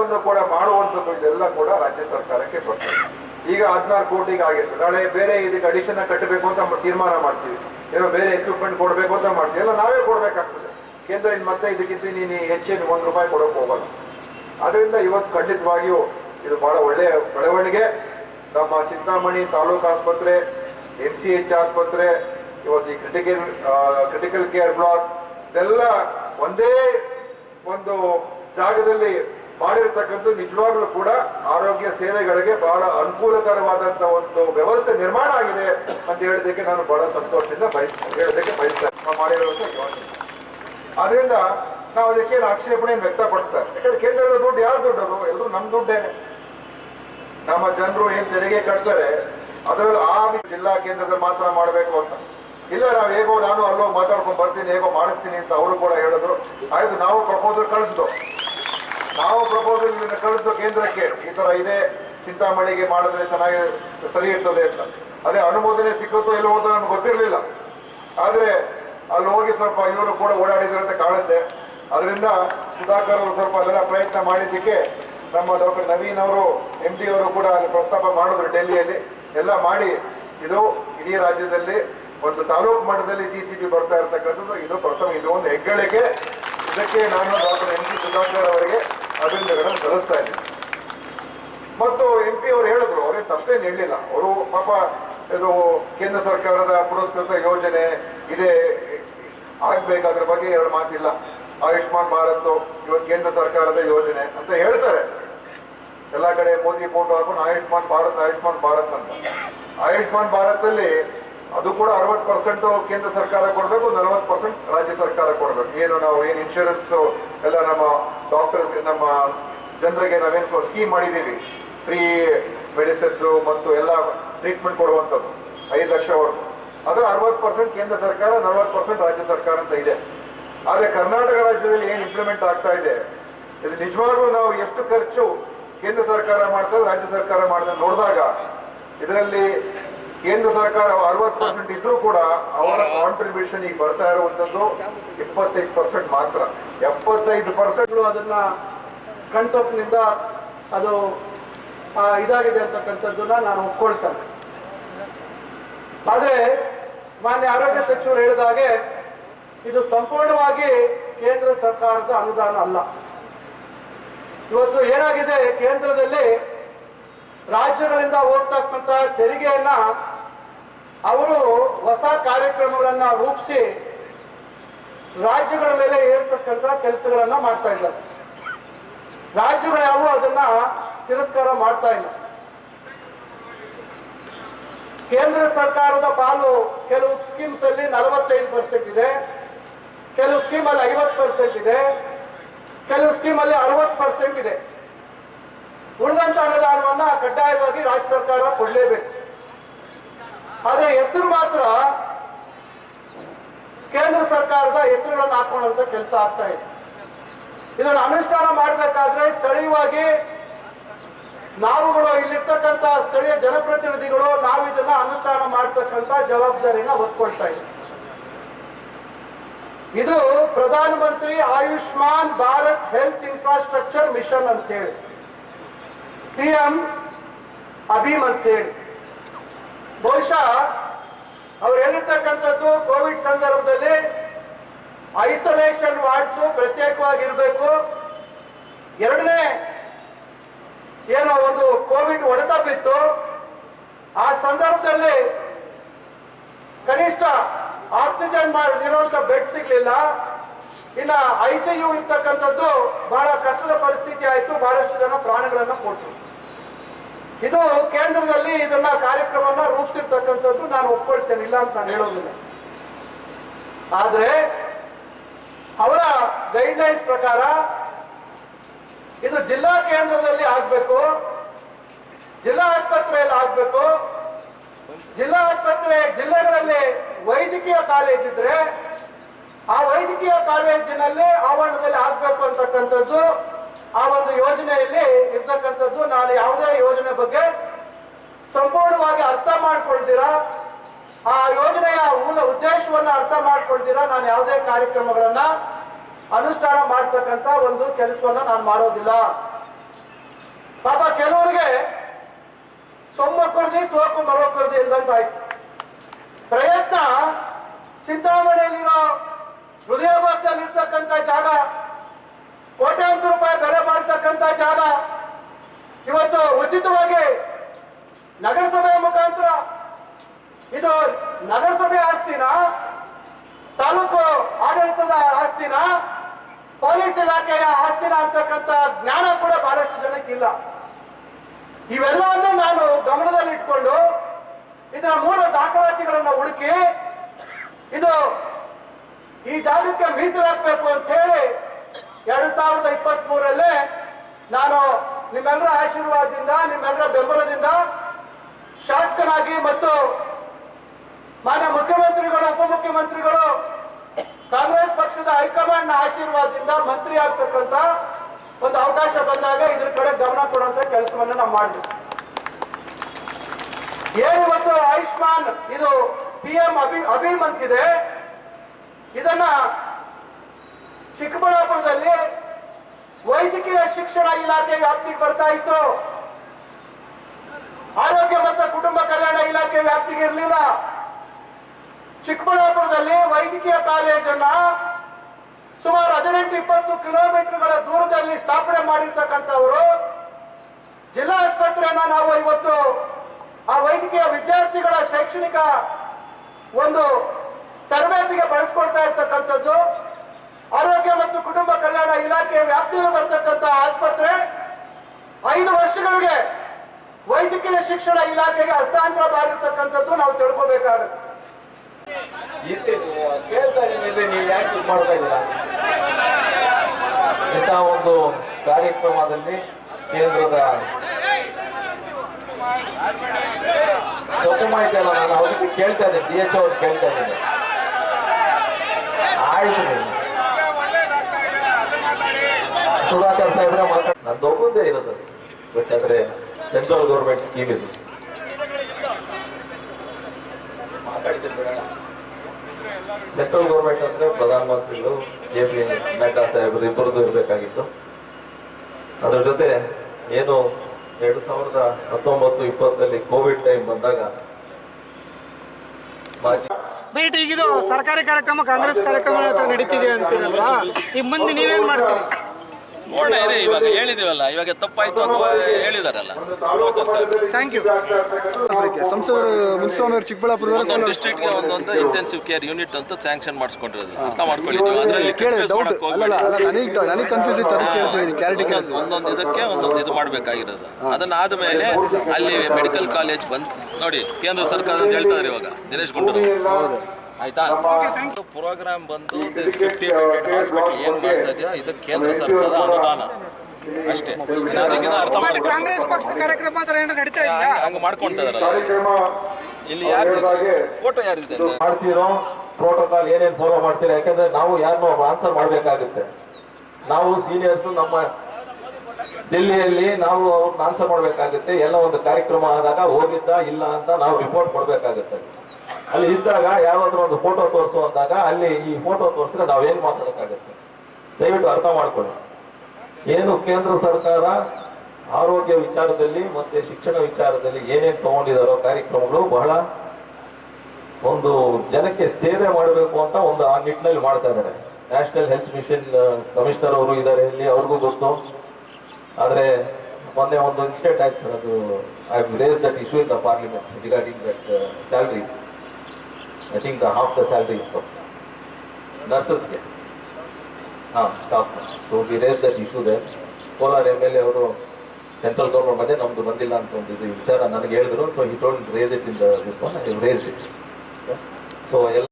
ಎಲ್ಲವನ್ನು ಕೂಡ ಮಾಡುವಂಥದ್ದು ಇದೆಲ್ಲ ಕೂಡ ರಾಜ್ಯ ಸರ್ಕಾರಕ್ಕೆ ಬರ್ತದೆ ಈಗ ಹದಿನಾರು ಕೋಟಿಗೆ ಆಗಿತ್ತು. ನಾಳೆ ಬೇರೆ ಇದಕ್ಕೆ ಅಡಿಷನ್ ಕಟ್ಟಬೇಕು ಅಂತ ತೀರ್ಮಾನ ಮಾಡ್ತೀವಿ. ಏನೋ ಬೇರೆ ಎಕ್ವಿಪ್ಮೆಂಟ್ ಕೊಡಬೇಕು ಅಂತ ಮಾಡ್ತೀವಿ. ಎಲ್ಲ ನಾವೇ ಕೊಡಬೇಕಾಗ್ತದೆ. ಕೇಂದ್ರ ಇನ್ನು ಮತ್ತೆ ಇದಕ್ಕಿಂತ ನೀನು ಹೆಚ್ಚೇನು ಒಂದು ರೂಪಾಯಿ ಕೊಡೋಕೆ ಹೋಗಲ್ಲ. ಅದರಿಂದ ಇವತ್ತು ಖಂಡಿತವಾಗಿಯೂ ಇದು ಬಹಳ ಒಳ್ಳೆಯ ಬೆಳವಣಿಗೆ. ನಮ್ಮ ಚಿಂತಾಮಣಿ ತಾಲೂಕು ಆಸ್ಪತ್ರೆ ಎಂ ಸಿ ಎಚ್ ಆಸ್ಪತ್ರೆ, ಇವತ್ತು ಈ ಕ್ರಿಟಿಕಲ್ ಕ್ರಿಟಿಕಲ್ ಕೇರ್ ಬ್ಲಾಕ್ ಇದೆಲ್ಲ ಒಂದೇ ಒಂದು ಜಾಗದಲ್ಲಿ ಮಾಡಿರ್ತಕ್ಕಂಥ ನಿಜವಾಗ್ಲೂ ಕೂಡ ಆರೋಗ್ಯ ಸೇವೆಗಳಿಗೆ ಬಹಳ ಅನುಕೂಲಕರವಾದಂತ ಒಂದು ವ್ಯವಸ್ಥೆ ನಿರ್ಮಾಣ ಆಗಿದೆ ಅಂತ ಹೇಳೋದಕ್ಕೆ ನಾನು ಬಹಳ ಸಂತೋಷದಿಂದ ಬಯಸ್ತೇನೆ, ಹೇಳೋದಕ್ಕೆ ಬಯಸ್ತೇನೆ. ನಾವು ಮಾಡಿರುವಂತ ಯೋಜನೆ ಆದ್ರಿಂದ ನಾವು ಅದಕ್ಕೆ ಆಕ್ಷೇಪಣೆ ವ್ಯಕ್ತಪಡಿಸ್ತಾರೆ. ಯಾಕಂದ್ರೆ ಕೇಂದ್ರದ ದುಡ್ಡು ಯಾರು ದುಡ್ಡು ಅದು? ಎಲ್ಲರೂ ನಮ್ಮ ದುಡ್ಡೇನೆ. ನಮ್ಮ ಜನರು ಏನ್ ತೆರಿಗೆ ಕಟ್ತಾರೆ, ಅದರಲ್ಲೂ ಆ ಜಿಲ್ಲಾ ಕೇಂದ್ರದಲ್ಲಿ ಮಾತ್ರ ಮಾಡಬೇಕು ಅಂತ. ಇಲ್ಲ, ನಾವು ಹೇಗೋ ನಾನು ಅಲ್ಲೋ ಮಾತಾಡ್ಕೊಂಡು ಬರ್ತೀನಿ, ಹೇಗೋ ಮಾಡಿಸ್ತೀನಿ ಅಂತ ಅವರು ಕೂಡ ಹೇಳಿದ್ರು. ಆಯ್ತು, ನಾವು ಪ್ರಪೋಸಲ್ ಕಳಿಸ್ದು ನಾವು ಪ್ರಪೋಸಲ್ ಕಳಿಸೋ ಕೇಂದ್ರಕ್ಕೆ ಈ ತರ ಇದೆ, ಚಿಂತಾಮಣಿಗೆ ಮಾಡಿದ್ರೆ ಚೆನ್ನಾಗಿ ಸರಿ ಇರ್ತದೆ ಅಂತ. ಅದೇ ಅನುಮೋದನೆ ಸಿಕ್ಕುತ್ತೋ ಇಲ್ಲೋ ಅಂತ ನಮ್ಗೆ ಗೊತ್ತಿರಲಿಲ್ಲ. ಆದ್ರೆ ಅಲ್ಲಿ ಹೋಗಿ ಸ್ವಲ್ಪ ಇವರು ಕೂಡ ಓಡಾಡಿದ್ರೆ ಅಂತ ಕಾಣುತ್ತೆ. ಅದರಿಂದ ಸುಧಾಕರ್ ಅವರು ಸ್ವಲ್ಪ ಅಲ್ಲೆಲ್ಲ ಪ್ರಯತ್ನ ಮಾಡಿದ್ದಕ್ಕೆ ನಮ್ಮ ಡಾಕ್ಟರ್ ನವೀನ್ ಅವರು, ಎಂ ಡಿ ಅವರು ಕೂಡ ಅಲ್ಲಿ ಪ್ರಸ್ತಾಪ ಮಾಡಿದ್ರು ಡೆಲ್ಲಿಯಲ್ಲಿ. ಎಲ್ಲ ಮಾಡಿ, ಇದು ಇಡೀ ರಾಜ್ಯದಲ್ಲಿ ಒಂದು ತಾಲೂಕು ಮಟ್ಟದಲ್ಲಿ ಸಿ ಸಿ ಬಿ ಬರ್ತಾ ಇರತಕ್ಕಂಥದ್ದು, ಇದು ಪ್ರಥಮ, ಇದು ಒಂದು ಹೆಗ್ಗಳಿಕೆ. ಇದಕ್ಕೆ ನಾನು ಡಾಕ್ಟರ್ ಎಂ ಸುಧಾಕರ್ ಅವರಿಗೆ ಅಭಿನಂದನೆಗಳನ್ನು ಸಲ್ಲಿಸ್ತಾ ಇದ್ದೀನಿ ಮತ್ತು ಎಂ ಪಿ ಅವರು ಹೇಳಿದ್ರು, ಅವ್ರೇನು ತಪ್ಪೇನು ಹೇಳಲಿಲ್ಲ. ಅವರು ಪಾಪ ಇದು ಕೇಂದ್ರ ಸರ್ಕಾರದ ಪುರಸ್ಕೃತ ಯೋಜನೆ ಇದೆ ಆಗ್ಬೇಕು ಅದ್ರ ಬಗ್ಗೆ ಎರಡು ಮಾತಿಲ್ಲ. ಆಯುಷ್ಮಾನ್ ಭಾರತ್ ಇವತ್ತು ಕೇಂದ್ರ ಸರ್ಕಾರದ ಯೋಜನೆ ಅಂತ ಹೇಳ್ತಾರೆ. ಎಲ್ಲ ಕಡೆ ಮೋದಿ ಫೋಟೋ ಹಾಕೊಂಡು ಆಯುಷ್ಮಾನ್ ಭಾರತ್ ಆಯುಷ್ಮಾನ್ ಭಾರತ್ ಅಂತ. ಆಯುಷ್ಮಾನ್ ಭಾರತ್ ಅಲ್ಲಿ ಅದು ಕೂಡ ಅರವತ್ತು ಪರ್ಸೆಂಟ್ ಕೇಂದ್ರ ಸರ್ಕಾರ ಕೊಡಬೇಕು, ನಲವತ್ತು ಪರ್ಸೆಂಟ್ ರಾಜ್ಯ ಸರ್ಕಾರ ಕೊಡಬೇಕು. ಏನು ನಾವು ಏನು ಇನ್ಶೂರೆನ್ಸ್ ಎಲ್ಲ ನಮ್ಮ ಡಾಕ್ಟರ್ಸ್ ನಮ್ಮ ಜನರಿಗೆ ನಾವೇನು ಸ್ಕೀಮ್ ಮಾಡಿದ್ದೀವಿ. ಫ್ರೀ ಮೆಡಿಸಿನ್ಸ್ ಮತ್ತು ಎಲ್ಲ ಟ್ರೀಟ್ಮೆಂಟ್ ಕೊಡುವಂಥದ್ದು. ಐದು ಲಕ್ಷವರೆಗೂ ಅದರ ಅರವತ್ತು ಪರ್ಸೆಂಟ್ ಕೇಂದ್ರ ಸರ್ಕಾರ, ನಲವತ್ತು ಪರ್ಸೆಂಟ್ ರಾಜ್ಯ ಸರ್ಕಾರ ಅಂತ ಇದೆ. ಆದರೆ ಕರ್ನಾಟಕ ರಾಜ್ಯದಲ್ಲಿ ಏನು ಇಂಪ್ಲಿಮೆಂಟ್ ಆಗ್ತಾ ಇದೆ? ಇದು ನಿಜವಾಗ್ಲೂ ನಾವು ಎಷ್ಟು ಖರ್ಚು ಕೇಂದ್ರ ಸರ್ಕಾರ ಮಾಡ್ತದೆ, ರಾಜ್ಯ ಸರ್ಕಾರ ಮಾಡ್ತದೆ ನೋಡಿದಾಗ, ಇದರಲ್ಲಿ ಕೇಂದ್ರ ಸರ್ಕಾರ ಅರವತ್ತು ಪರ್ಸೆಂಟ್ ಇದ್ರೂ ಕೂಡ ಅವರ ಕಾಂಟ್ರಿಬ್ಯೂಷನ್ ಈಗ ಬರ್ತಾ ಇರುವಂತದ್ದು ಇಪ್ಪತ್ತೈದು ಪರ್ಸೆಂಟ್ ಮಾತ್ರ. ಎಪ್ಪತ್ತೈದು ಪರ್ಸೆಂಟ್ ಅದನ್ನ ಕಣ್ತಪ್ಪಿನಿಂದ ಅದು ಇದಾಗಿದೆ ಅಂತಕ್ಕಂಥದ್ದನ್ನ ನಾನು ಒಪ್ಕೊಳ್ತೇನೆ. ಆದ್ರೆ ಮಾನ್ಯ ಆರೋಗ್ಯ ಸಚಿವರು ಹೇಳಿದ ಹಾಗೆ ಇದು ಸಂಪೂರ್ಣವಾಗಿ ಕೇಂದ್ರ ಸರ್ಕಾರದ ಅನುದಾನ ಅಲ್ಲ. ಇವತ್ತು ಏನಾಗಿದೆ, ಕೇಂದ್ರದಲ್ಲಿ ರಾಜ್ಯಗಳಿಂದ ಹೋಗ್ತಕ್ಕಂಥ ತೆರಿಗೆಯನ್ನ ಅವರು ಹೊಸ ಕಾರ್ಯಕ್ರಮಗಳನ್ನ ರೂಪಿಸಿ ರಾಜ್ಯಗಳ ಮೇಲೆ ಏರ್ತಕ್ಕಂಥ ಕೆಲಸಗಳನ್ನ ಮಾಡ್ತಾ ಇದ್ದಾರೆ. ರಾಜ್ಯಗಳು ಯಾವ ಅದನ್ನ ತಿರಸ್ಕಾರ ಮಾಡ್ತಾ ಇಲ್ಲ. ಕೇಂದ್ರ ಸರ್ಕಾರದ ಪಾಲು ಕೆಲವು ಸ್ಕೀಮ್ಸ್ ಅಲ್ಲಿ ನಲವತ್ತೈದು ಪರ್ಸೆಂಟ್ ಇದೆ. ಕೆಲವು ಸ್ಕೀಮ್ ಅಲ್ಲಿ ಐವತ್ತು ಪರ್ಸೆಂಟ್ ಇದೆ. ಕೆಲವು ಸ್ಕೀಮ್ ಅಲ್ಲಿ ಅರವತ್ತು ಪರ್ಸೆಂಟ್ ಇದೆ. ಉಳಿದಂತ ಅನುದಾನವನ್ನ ಕಡ್ಡಾಯವಾಗಿ ರಾಜ್ಯ ಸರ್ಕಾರ ಕೊಡಲೇಬೇಕು. ಆದ್ರೆ ಹೆಸರು ಮಾತ್ರ ಕೇಂದ್ರ ಸರ್ಕಾರದ ಹೆಸರುಗಳನ್ನು ಹಾಕೊಳ್ಳುವಂತ ಕೆಲಸ ಆಗ್ತಾ ಇದೆ. ಇದನ್ನು ಅನುಷ್ಠಾನ ಮಾಡಬೇಕಾದ್ರೆ ಸ್ಥಳೀಯವಾಗಿ ನಾವುಗಳು ಇಲ್ಲಿರ್ತಕ್ಕಂಥ ಸ್ಥಳೀಯ ಜನಪ್ರತಿನಿಧಿಗಳು ನಾವು ಇದನ್ನ ಅನುಷ್ಠಾನ ಮಾಡ್ತಕ್ಕಂಥ ಜವಾಬ್ದಾರಿನ ಹೊತ್ಕೊಳ್ತಾ ಇದೆ ಇದು Pradhanmantri Ayushman Bharat health infrastructure mission ಅಂತ ಹೇಳಿ. ಪಿ ಎಂ ಅಭೀಮ್ ಅಂತ ಹೇಳಿ. ಬಹುಶಃ ಅವ್ರು ಹೇಳಿರ್ತಕ್ಕಂಥದ್ದು ಕೋವಿಡ್ ಸಂದರ್ಭದಲ್ಲಿ ಐಸೋಲೇಷನ್ ವಾರ್ಡ್ಸ್ ಪ್ರತ್ಯೇಕವಾಗಿರ್ಬೇಕು. ಎರಡನೇ ಏನೋ ಒಂದು ಕೋವಿಡ್ ಹೊಡೆತ ಬಿತ್ತು. ಆ ಸಂದರ್ಭದಲ್ಲಿ ಕನಿಷ್ಠ ಆಕ್ಸಿಜನ್ ಇರುವಂತ ಬೆಡ್ ಸಿಗ್ಲಿಲ್ಲ. ಇನ್ನ ಐಸಿಯು ಇರ್ತಕ್ಕಂಥದ್ದು ಬಹಳ ಕಷ್ಟದ ಪರಿಸ್ಥಿತಿ ಆಯ್ತು. ಬಹಳಷ್ಟು ಜನ ಪ್ರಾಣಗಳನ್ನು ಕೊಟ್ಟರು. ಇದು ಕೇಂದ್ರದಲ್ಲಿ ಇದನ್ನ ಕಾರ್ಯಕ್ರಮವನ್ನ ರೂಪಿಸಿರ್ತಕ್ಕಂಥದ್ದು ನಾನು ಒಪ್ಕೊಳ್ತೇನೆ, ಇಲ್ಲ ಅಂತ ನಾನು ಹೇಳೋದಿಲ್ಲ. ಆದ್ರೆ ಅವರ ಗೈಡ್ಲೈನ್ಸ್ ಪ್ರಕಾರ ಇದು ಜಿಲ್ಲಾ ಕೇಂದ್ರದಲ್ಲಿ ಆಗ್ಬೇಕು, ಜಿಲ್ಲಾ ಆಸ್ಪತ್ರೆಯಲ್ಲಿ ಆಗ್ಬೇಕು, ಜಿಲ್ಲಾ ಆಸ್ಪತ್ರೆ ಜಿಲ್ಲೆಗಳಲ್ಲಿ ವೈದ್ಯಕೀಯ ಕಾಲೇಜ್ ಇದ್ರೆ ಆ ವೈದ್ಯಕೀಯ ಕಾಲೇಜಿನಲ್ಲಿ ಆವರಣದಲ್ಲಿ ಆಗ್ಬೇಕು ಅಂತಕ್ಕಂಥದ್ದು ಆ ಒಂದು ಯೋಜನೆಯಲ್ಲಿ ಇರ್ತಕ್ಕಂಥದ್ದು ನಾನು ಯಾವುದೇ ಯೋಜನೆ ಬಗ್ಗೆ ಸಂಪೂರ್ಣವಾಗಿ ಅರ್ಥ ಮಾಡ್ಕೊಳ್ತೀರಾ? ಆ ಯೋಜನೆಯ ಮೂಲ ಉದ್ದೇಶವನ್ನ ಅರ್ಥ ಮಾಡ್ಕೊಳ್ತೀರಾ? ನಾನು ಯಾವುದೇ ಕಾರ್ಯಕ್ರಮಗಳನ್ನ ಅನುಷ್ಠಾನ ಮಾಡ್ತಕ್ಕಂತ ಒಂದು ಕೆಲಸವನ್ನ ನಾನು ಮಾಡೋದಿಲ್ಲ. ಪಾಪ ಕೆಲವರಿಗೆ ಸೊಮ್ಮಕ್ಕರ್ದಿ ಸೋಕು ಮರೊಕ್ಕರ್ದಿ ಎಂದಂತಾಯ್ತು. ಪ್ರಯತ್ನ ಚಿಂತಾಮಣಿಯಲ್ಲಿರೋ ಹೃದಯಭಾಗದಲ್ಲಿರ್ತಕ್ಕಂಥ ಜಾಗ ಕೋಟ್ಯಾಂತರ ರೂಪಾಯಿ ಬೆಲೆ ಮಾಡ್ತಕ್ಕಂಥ ಜಾಗ ಇವತ್ತು ಉಚಿತವಾಗಿ ನಗರಸಭೆಯ ಮುಖಾಂತರ ಇದು ನಗರಸಭೆ ಆಸ್ತಿನ? ತಾಲೂಕು ಆಡಳಿತದ ಆಸ್ತಿನ? ಪೊಲೀಸ್ ಇಲಾಖೆಯ ಆಸ್ತಿನ ಅಂತಕ್ಕಂಥ ಜ್ಞಾನ ಕೂಡ ಬಹಳಷ್ಟು ಜನಕ್ಕಿಲ್ಲ ಇವೆಲ್ಲವನ್ನು ನಾನು ಗಮನದಲ್ಲಿಟ್ಕೊಂಡು ಇದರ ಮೂಲ ದಾಖಲಾತಿಗಳನ್ನು ಹುಡುಕಿ, ಇದು ಈ ಜಾಗಕ್ಕೆ ಮೀಸಲಾಗಬೇಕು ಅಂತ ಹೇಳಿ ಎರಡ್ ಸಾವಿರದ ಇಪ್ಪತ್ತ್ ಮೂರಲ್ಲೇ ನಾನು ನಿಮ್ಮೆಲ್ಲರ ಆಶೀರ್ವಾದದಿಂದ ನಿಮ್ಮೆಲ್ಲರ ಬೆಂಬಲದಿಂದ ಶಾಸಕನಾಗಿ ಮತ್ತು ಮಾನ್ಯ ಮುಖ್ಯಮಂತ್ರಿಗಳು, ಉಪಮುಖ್ಯಮಂತ್ರಿಗಳು, ಕಾಂಗ್ರೆಸ್ ಪಕ್ಷದ ಹೈಕಮಾಂಡ್ನ ಆಶೀರ್ವಾದದಿಂದ ಮಂತ್ರಿ ಆಗ್ತಕ್ಕಂತ ಒಂದು ಅವಕಾಶ ಬಂದಾಗ ಇದ್ರ ಕಡೆ ಗಮನ ಕೊಡುವಂತ ಕೆಲಸವನ್ನ ನಾವು ಮಾಡಿದ್ವಿ. ಏನು ಇವತ್ತು ಆಯುಷ್ಮಾನ್ ಇದು ಪಿ ಎಂ ಅಭಿ, ಅಭಿಮಂತ್ ಅಂತಿದೆ ಇದನ್ನ ಚಿಕ್ಕಬಳ್ಳಾಪುರದಲ್ಲಿ ವೈದ್ಯಕೀಯ ಶಿಕ್ಷಣ ಇಲಾಖೆ ವ್ಯಾಪ್ತಿಗೆ ಬರ್ತಾ ಇತ್ತು. ಆರೋಗ್ಯ ಮತ್ತು ಕುಟುಂಬ ಕಲ್ಯಾಣ ಇಲಾಖೆ ವ್ಯಾಪ್ತಿಗೆ ಇರಲಿಲ್ಲ. ಚಿಕ್ಕಬಳ್ಳಾಪುರದಲ್ಲಿ ವೈದ್ಯಕೀಯ ಕಾಲೇಜನ್ನ ಸುಮಾರು ಹದಿನೆಂಟು ಇಪ್ಪತ್ತು ಕಿಲೋಮೀಟರ್ಗಳ ದೂರದಲ್ಲಿ ಸ್ಥಾಪನೆ ಮಾಡಿರ್ತಕ್ಕಂಥವರು. ಜಿಲ್ಲಾ ಆಸ್ಪತ್ರೆಯನ್ನ ನಾವು ಇವತ್ತು ಆ ವೈದ್ಯಕೀಯ ವಿದ್ಯಾರ್ಥಿಗಳ ಶೈಕ್ಷಣಿಕ ಒಂದು ತರಬೇತಿಗೆ ಬಳಸ್ಕೊಳ್ತಾ ಇರ್ತಕ್ಕಂಥದ್ದು. ಆರೋಗ್ಯ ಮತ್ತು ಕುಟುಂಬ ಕಲ್ಯಾಣ ಇಲಾಖೆ ವ್ಯಾಪ್ತಿಯಲ್ಲಿ ಬರ್ತಕ್ಕಂಥ ಆಸ್ಪತ್ರೆ ಐದು ವರ್ಷಗಳಿಗೆ ವೈದ್ಯಕೀಯ ಶಿಕ್ಷಣ ಇಲಾಖೆಗೆ ಹಸ್ತಾಂತರ ಮಾಡಿರ್ತಕ್ಕಂಥದ್ದು ನಾವು ತಿಳ್ಕೋಬೇಕಾಗುತ್ತೆ. ನೀವು ಯಾಕೆ ಮಾಡ್ತಾ ಇಂಥ ಒಂದು ಕಾರ್ಯಕ್ರಮದಲ್ಲಿ ಕೇಂದ್ರದ ತಪ್ಪು ಮಾಹಿತಿ ಅಲ್ಲ, ನಾನು ಅವ್ರಿಗೆ ಕೇಳ್ತಾ ಇದ್ದೀನಿ, ಡಿ ಎಚ್ ಅವ್ರಿಗೆ ಕೇಳ್ತಾ ಇದ್ದೀನಿ ಆಯ್ತು ಸುಧಾಕರ್ ಸಾಹೇಬ್ರೆ ಮಾತಾಡ ನಂದು ಒಬ್ಬಂದೇ ಇರೋದು. ಬೇಕಾದ್ರೆ ಸೆಂಟ್ರಲ್ ಗೌರ್ಮೆಂಟ್ ಸ್ಕೀಮ್ ಇದು. ಸೆಂಟ್ರಲ್ ಗೌರ್ಮೆಂಟ್ ಅಂದ್ರೆ ಪ್ರಧಾನಮಂತ್ರಿಗಳು, ಜೆ ಪಿ ನಡ್ಡಾ ಸಾಹೇಬರು ಇಬ್ಬರದ್ದು ಇರಬೇಕಾಗಿತ್ತು. ಅದ್ರ ಜೊತೆ ಏನು ಎರಡು ಸಾವಿರದ ಹತ್ತೊಂಬತ್ತು ಇಪ್ಪತ್ತರಲ್ಲಿ ಕೋವಿಡ್ ಟೈಮ್ ಬಂದಾಗ ಸರ್ಕಾರಿ ಕಾರ್ಯಕ್ರಮ, ಕಾಂಗ್ರೆಸ್ ಕಾರ್ಯಕ್ರಮ ನಡೀತಿದೆ ಅಂತೀರಲ್ವಾ? ಈ ಮುಂದೆ ನೀವೇನ್ ಮಾಡ್ತೀರಿ? ನೋಡೋಣ ಇರಿ ಇವಾಗ ಹೇಳಿದೀವಲ್ಲ ಇವಾಗ ತಪ್ಪಾಯ್ತು ಅಥವಾ ಹೇಳಿದಾರಲ್ಲ. ಥ್ಯಾಂಕ್ ಯು ಸಂಸದರು ಮುನಿಸ್ವಾಮಿ ಅವರು ಚಿಕ್ಕಬಳ್ಳಾಪುರ ಡಿಸ್ಟ್ರಿಕ್ಟ್ಗೆ ಒಂದೊಂದು ಇಂಟೆನ್ಸಿವ್ ಕೇರ್ ಯೂನಿಟ್ ಅಂತ ಸ್ಯಾಂಕ್ಷನ್ ಮಾಡಿಸ್ಕೊಂಡಿರೋದು. ಅರ್ಥ ಮಾಡ್ಕೊಳ್ಳಿ ನೀವು ಅದರಲ್ಲಿ ಕೇಳಿ confuse ಅಲ್ಲ ಅಲ್ಲ ನನಗೆ ನನಗೆ ಕನ್ಫ್ಯೂಸ್ ಇತ್ತು ಅದಕ್ಕೆ ಕೇಳ್ತಿದ್ದೀನಿ ಕ್ಲಾರಿಟಿ ಒಂದೊಂದು ಕೇಳ್ತೀನಿ ಒಂದೊಂದು ಇದಕ್ಕೆ ಒಂದೊಂದು ಇದು ಮಾಡಬೇಕಾಗಿರೋದು. ಅದನ್ನ ಆದ್ಮೇಲೆ ಅಲ್ಲಿ ಮೆಡಿಕಲ್ ಕಾಲೇಜ್ ಬಂತು ನೋಡಿ ಕೇಂದ್ರ ಸರ್ಕಾರ ಅಂತ ಹೇಳ್ತಾರೆ ಇವಾಗ ದಿನೇಶ್ ಗುಂಡೂರಾವ್ ಆಯ್ತಾ? ಪ್ರೋಗ್ರಾಮ್ ಬಂದು ಫಿಫ್ಟಿ ಬೆಡೆಡ್ ಹಾಸ್ಪಿಟಲ್ ಏನ್ ಮಾಡ್ತಾ ಇದೆಯಾ ಇದು ಕೇಂದ್ರ ಸರ್ಕಾರದ ಅನುದಾನ. ಅಷ್ಟೇ. ಅರ್ಥ ಬಟ್ ಕಾಂಗ್ರೆಸ್ ಪಕ್ಷದ ಕಾರ್ಯಕ್ರಮ ನಡೀತಾ ಇದೆಯಾ? ಹಂಗ ಮಾಡ್ಕೊಂತ ಇಲ್ಲಿ ಯಾರು ಫೋಟೋ ಯಾರಿದೆ ಮಾಡ್ತೀರೋ ಪ್ರೋಟೋಕಾಲ್ ಏನೇನು ಫಾಲೋ ಮಾಡ್ತೀರಾ? ಯಾಕಂದ್ರೆ ನಾವು ಯಾರನ್ನೂ ಆನ್ಸರ್ ಮಾಡಬೇಕಾಗುತ್ತೆ. ನಾವು ಸೀನಿಯರ್ಸ್ ನಮ್ಮ ಡೆಲ್ಲಿಯಲ್ಲಿ ನಾವು ಅವ್ರನ್ನ ಆನ್ಸರ್ ಮಾಡಬೇಕಾಗುತ್ತೆ. ಎಲ್ಲ ಒಂದು ಕಾರ್ಯಕ್ರಮ ಆದಾಗ ಹೋಗಿದ್ದ ಇಲ್ಲ ಅಂತ ನಾವು ರಿಪೋರ್ಟ್ ಕೊಡಬೇಕಾಗುತ್ತೆ. ಅಲ್ಲಿ ಇದ್ದಾಗ ಯಾವ್ದಾದ್ರು ಒಂದು ಫೋಟೋ ತೋರಿಸು ಅಂದಾಗ ಅಲ್ಲಿ ಈ ಫೋಟೋ ತೋರಿಸಿದ್ರೆ ನಾವೇನು ಸರ್ ದಯವಿಟ್ಟು ಅರ್ಥ ಮಾಡ್ಕೊಳ್ಳಿ. ಏನು ಕೇಂದ್ರ ಸರ್ಕಾರ ಆರೋಗ್ಯ ವಿಚಾರದಲ್ಲಿ ಮತ್ತೆ ಶಿಕ್ಷಣ ವಿಚಾರದಲ್ಲಿ ಏನೇನು ತಗೊಂಡಿದಾರೋ ಕಾರ್ಯಕ್ರಮಗಳು ಬಹಳ ಒಂದು ಜನಕ್ಕೆ ಸೇವೆ ಮಾಡಬೇಕು ಅಂತ ಒಂದು ಆ ನಿಟ್ಟಿನಲ್ಲಿ ಮಾಡ್ತಾ ಇದ್ದಾರೆ. ನ್ಯಾಷನಲ್ ಹೆಲ್ತ್ ಮಿಷನ್ ಕಮಿಷನರ್ ಅವರು ಇದ್ದಾರೆ ಇಲ್ಲಿ, ಅವ್ರಿಗೂ ಗೊತ್ತು. ಆದ್ರೆ ಮೊನ್ನೆ ಒಂದು ಇನ್ಸಿಡೆಂಟ್ ಆಯ್ತು ಸರ್, ಅದು I raise that issue in the parliament regarding that salaries I think the half the salaries ನರ್ಸಸ್ಗೆ ಹಾಂ staff so we raise that issue they Kolar M L A ಅವರು ಸೆಂಟ್ರಲ್ ಗೌರ್ಮೆಂಟ್ ಬಂದೆ ನಮ್ಮದು ಬಂದಿಲ್ಲ ಅಂತ ಒಂದು ಇದು ವಿಚಾರ ನನಗೆ ಹೇಳಿದ್ರು. So he told raise it in this one I raise it so ಎಲ್ಲ